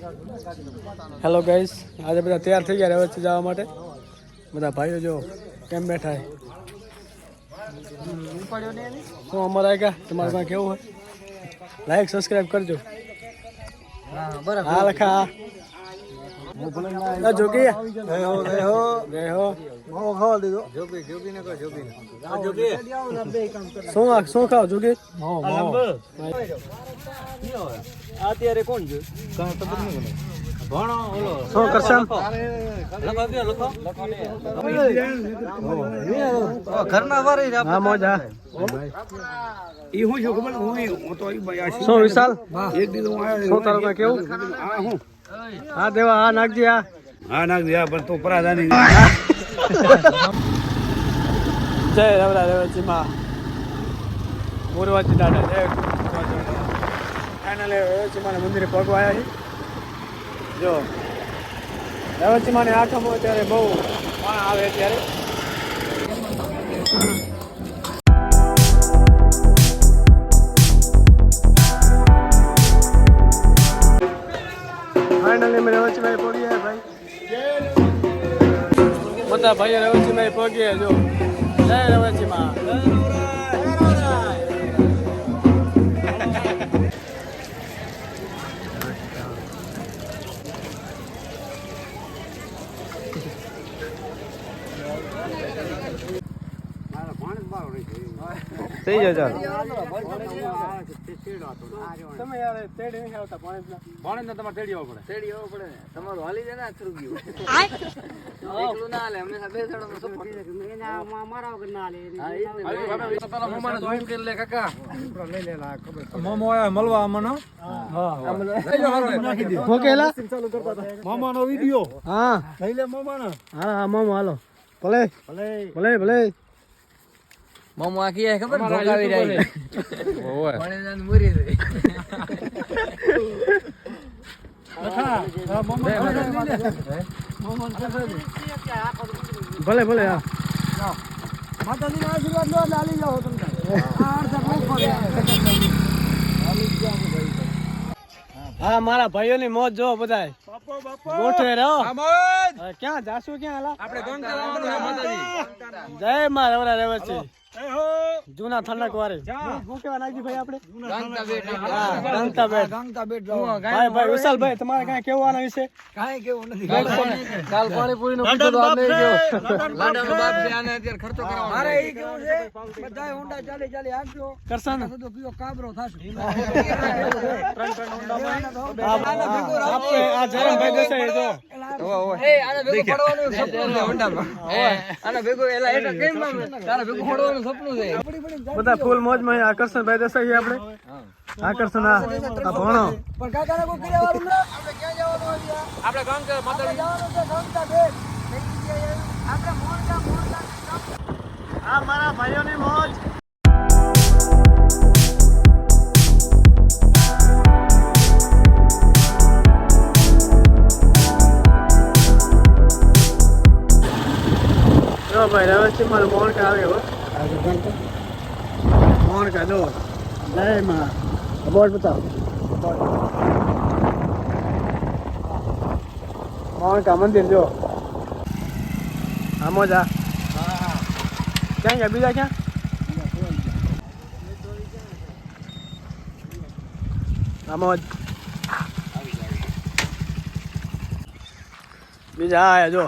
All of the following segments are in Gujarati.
હેલો ગાઈસ આજે બધા તૈયાર થઈ ગયા રવેચી જવા માટે. બધા ભાઈઓ જો કેમ બેઠા છે? શું અમારા ગયા તમારે પાસે કેવું હોય? લાઈક સબસ્ક્રાઈબ કરજો. હા લખા હા જોગી. જય હો જય હો. જય હો. માવો ખાવા દીધો જોગી જોગી ને કો જોગી શું આ- શું ખાવ જોગી? અત્યારે કોણ છે? ભણો ઓલો. શું કરશન લખો દે લખો. ઘરના વારે હા મોજા. ઈ હું જો ખબર? હું હું તો ઈ ભાઈ આ શું વિશાલ? એક દીધું હું આવ્યો શું તારું કેવું? આ હું. હા દેવા હા નાખજી હા. હા નાખ હા પણ તું પરાધાની. જય રવરા રેવજી માં મોરવાજી દાદા જય ફાઇનલ રેવજી માના મંદિરે પગવા આવ્યા છે જો રેવજી માને આઠમ હોય ત્યારે બહુ પણ આવે ત્યારે ફાઇનલી મેં રેવજી ભાઈ પગી ભાઈ બધા ભાઈ પગી જો જય રેવજી થઈ જાય તમે યાર તેડી નહીં આવતા પાણી ભણે ને તમારે તેડી આવવું પડે. તેડી આવવું પડે તમારું હાલી જાય ને અથરું ગયું. એકલું ના હાલે હંમેશા બે જણો સપોર્ટ મોમો આયા મળવા અમને મામાનો વિડિયો. હા. લઈ લે મોમાનો. હા હા મોમો હાલો. ભલે. ભલે ભલે. મોમો આ કીએ ખબર ભોગાવી રહી ઓય જાન મરી રહી ભલે ભલે હા. માતાજીના આશીર્વાદ લો હાલી જાઓ તમને હા મારા ભાઈઓની મોજ જો બધાય. ગોઠવે રહો ક્યાં જાશું ક્યાં હાલા આપણે માતાજી જય માં રવરા રેવતી જૂના થનક વારે શું કેવા નાગજી ભાઈ આપણે ગંગા બેટ હા ગંગતા બેટ ગંગા બેટ ભાઈ ભાઈ વિશાલભાઈ તમારે કાંઈ કેવું આના વિશે કાંઈ કેવું નથી કાલ પાણીપુરી નો પૂછો તો આપને ગયો લાડાનો બાપ છે આને અત્યારે ખર્ચો કરાવવાનો મારે ઈ કેવું છે બધાય ઊંડા ચાલી ચાલી આવજો કરસન તો કયો કાબરો થાશે ત્રણ ત્રણ જયરામભાઈ આપે આ એ આને ભેગું પડવાનું સપનું છે. ઊંડામાં આને ભેગું એલા એટલે કેમ આમ તારા ભેગું પડવાનું સપનું છે? બધા ફૂલ મોજમાં આકર્ષણભાઈ દેસાઈ છે આપણે. આકર્ષણ આ આ ભણો. પણ મારા ભાઈઓની કર્યા રવેશથી મારું મોહન કા આવ્યો મોહન દો જય માં. બોર્ડ બતાવો. મોહન મંદિર જો આમો જા. ક્યાં ગયા? બીજા ક્યાં? આમાં બીજા આયા જો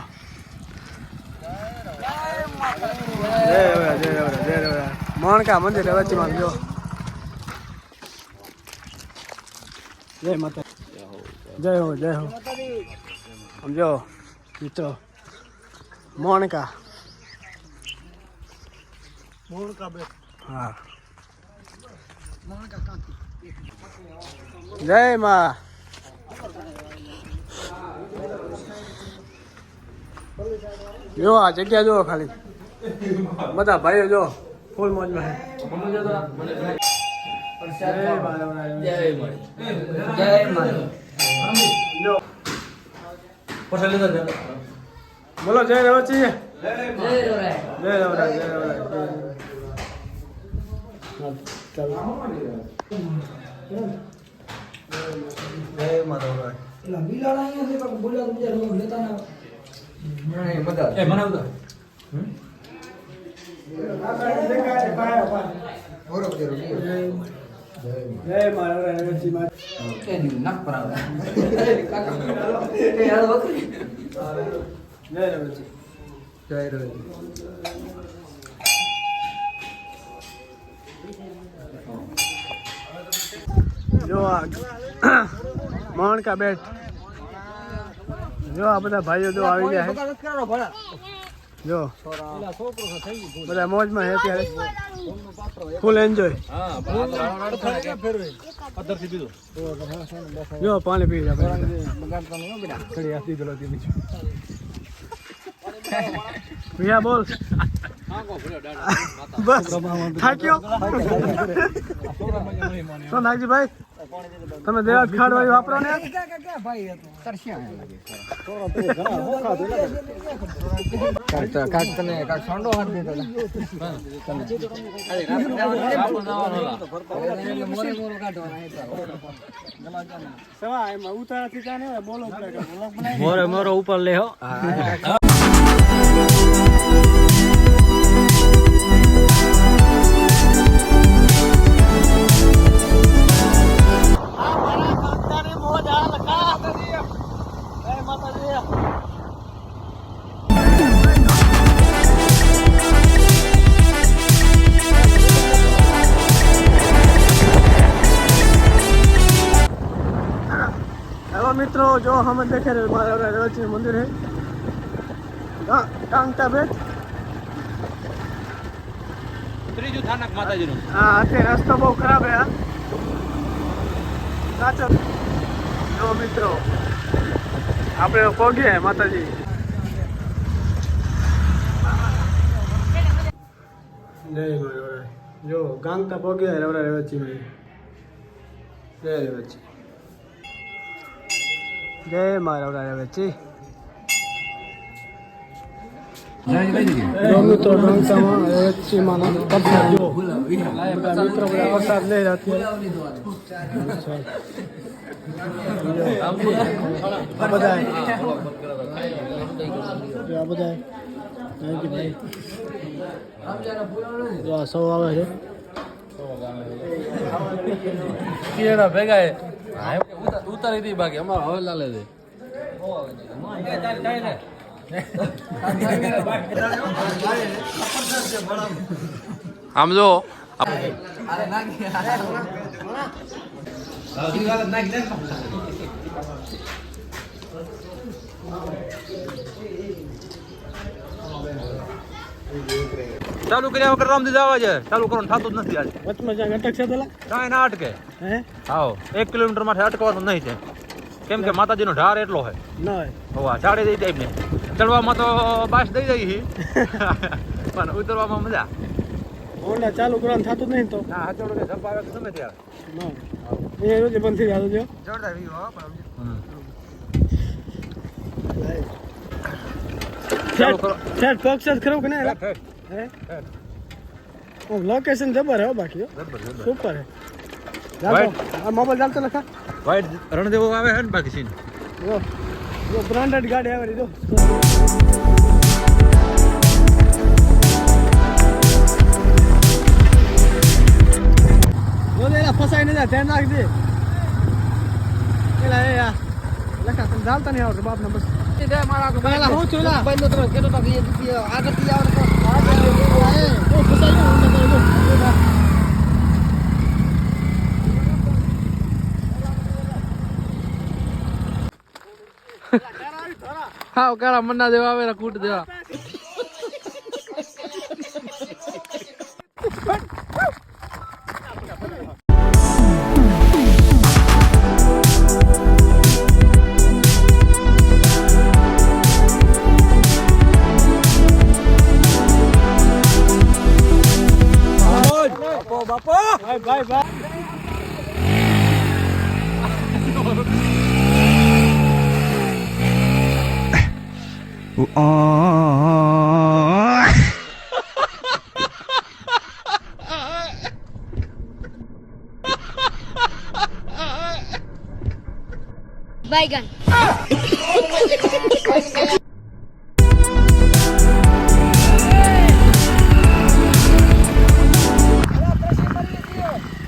જય રવરા જય રવરા જય રવરા મોણકા મંદિર વચ્ચેમાં જો. જય માતા જય હો જય હો. સમજો મિત્રો. મોણકા. હા. જય માં. જો આ જગ્યા જો ખાલી. બધા ભાઈઓ જો. ફૂલ મોજમાં જય બાલવરાજ. જય જો બોલો જય રવચી જય રવરાજ જય રવરાજ જય માતા નહીં, બધા. જય મારા રવજીમાં એ યાર વખરી. જય રવજી જય રવિ. જો આ માણકા બેટ જો આ બધા ભાઈઓ જો આવી ગયા જો. બધા મોજમાં હે ત્યારે ફૂલ એન્જોય જો, પાણી પી રહ્યા ભૈયા બોલ. બસ. થાક્યો? તો નાગજીભાઈ તમે દેવાજ ખાડવાયું વાપરો ને? ભાઈ તો- કાંઈક તને કાંઈક સોંડો હાથ દેતો મોરે મોરો ઉપર લે હો. હેલો મિત્રો જો હમે દેખે रहे हमारे रवची मंदिर है गा- કાંકટા બેટ ત્રીજું થાનક માતાજીનું હા અત્યારે રસ્તો બહુ ખરાબ છે આ. સાચો જો મિત્રો આપણે પહોંચીએ માતાજી જય મારા જો ગાંગતા પહોંચ્યા રવરા રેવચી માં જય રેવચી જય મારા રાજા રેવચી જો મિત્રો ગાંગતામાં રેવચી માં જો મિત્રો બધા લઈ રહ્યા અત્યારે બધા આ બધા ભાઈ. જો સૌ આવે છે. ભેગા ઉતારી દી બાકી અમારે હવે લાલે દે આમ જો ચાલુ કર્યા વગર રામજી જવા છે. ચાલુ કરવાનું થતું જ નથી આજે. વચમાં જ્યાં અટક છે પેલા? કાંઈ ના અટકે. હે? આવો એક કિલોમીટર માટે અટકવાનું નહીં છે. કેમ કે માતાજીનો ઢાર એટલો હોય. ના હોય. ઝાડે દઈ ટાઈપને ચડવામાં તો બાસ દઈ જાય પણ ઉતરવામાં મજા. ઓલા ચાલુ કરવાનું થતું નહીં તો. હા હચોડો કે જંપ આવે ગમે ત્યારે ના એ રોજ બંધ થઈ જતો જો. જોરદાર view હો, ચાલુ કરો. સેટ પક્ષ ખરું કે હે. લોકેશન જબર હે હો બાકી. સુપર હે. મોબાઈલ ચાલતો લખા વાઈટ રણદેવો આવે છે ને બાકી સીન? બ્રાન્ડેડ ગાડી આવે જો. ફસાઈ ન ધ્યાન રાખજે. એલા એ યાર લખા તમે ચાલતા નહીં આવડતું બાપના બસ પેલા હું છું એલા. બંધ તમે કીધું તો કે આગળથી આવડે તો જો ફસાઈ ગયો હું તો. હા કાળા મન્ના દેવા આવે કૂટ દેવા Baigan.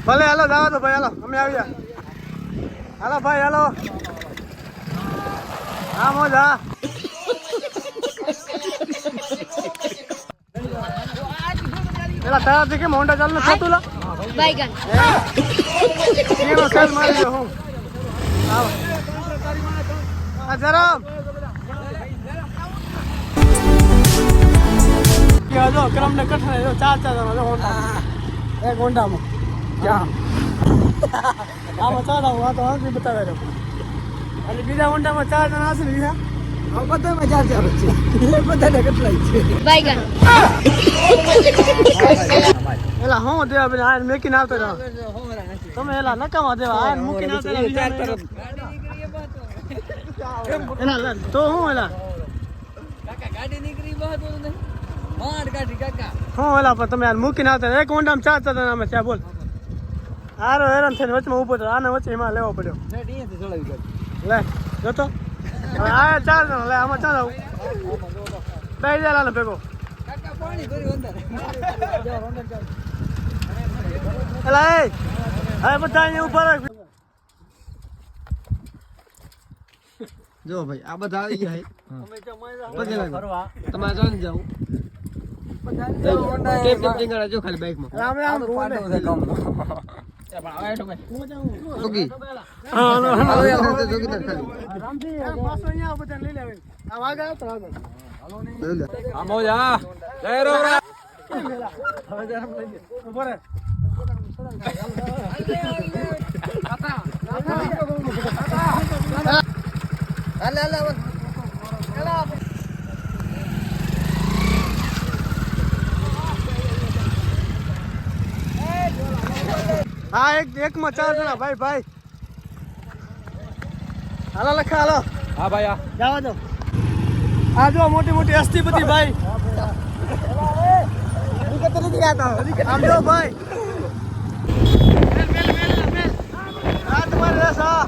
ભલે હાલો જાવ તો ભાઈ હાલો અમે આવ્યા હાલો ભાઈ હાલો હા મોજ હા તારા તારાથી કેમ હોન્ડા ચાલુ નથી થતું Baigan. એનો સેલ મારી દો હું? આવો. આ જરામ જો ક્રમ ને કઠણે જો ચાર ચાર જણા જો હોન્ડા. એક હોન્ડામાં. ક્યાં આમાં ચાર આવું આ તો હાંસી બતાવે રહ્યો. અને બીજા હોન્ડામાં ચાર જણા હશે બીજા? બધામાં ચાર ચાર જ છે બધાને કેટલાય છે. Baigan. એલા હું દેવા પેલા આયન મેકીને આવતા રહો તમે એલા નકામા દેવા આ મૂકીને આવતા રહો બીજા એલા તો હું એલા? કાકા ગાડી નીકળી બહાર તો નહીં માંડ ગાડી કાકા. હું એલા પણ તમે યાર મૂકીને આવતા એક હોન્ડામાં ચાર ચાર જણા અમે ત્યાં બોલ. હારો હેરાન થઈને વચમાં ઊભો તો આને વચ્ચે એમાં લેવો પડ્યો. લે જોતો. આ ચાર જણા લે આમાં ચાર આવું બે હજાર લાલો ભેગો કાકા પાણી ભર્યું અંદર એલા એ હવે બધા અહીંયા ઊભા રાખ જો ભાઈ આ બધા આવી ગયા પછી લાગે તમારે જોઈને જાવ જો ખાલી બાઈકમાં રામે આમ બોલે. જોગી હા, હાલો, હાલો. હાલો યાર હાથે જોગી તાર ખાલી રામજી, આ પાછો અહીંયા આવો બધાને લઈ લેવાય. આ વાઘ આવતો આગળ. લઈ લે આ મોજા જય રોરા ઊભો રહે. હાલે હાલે હાલે હા એક એકમાં ચાર જણા. ભાઈ ભાઈ. હાલો લખા હાલો. હા ભાઈ આ જવા દો. આ જો મોટી મોટી હસ્તી બધી ભાઈ. આમ જો ભાઈ. તમારે રસ હા.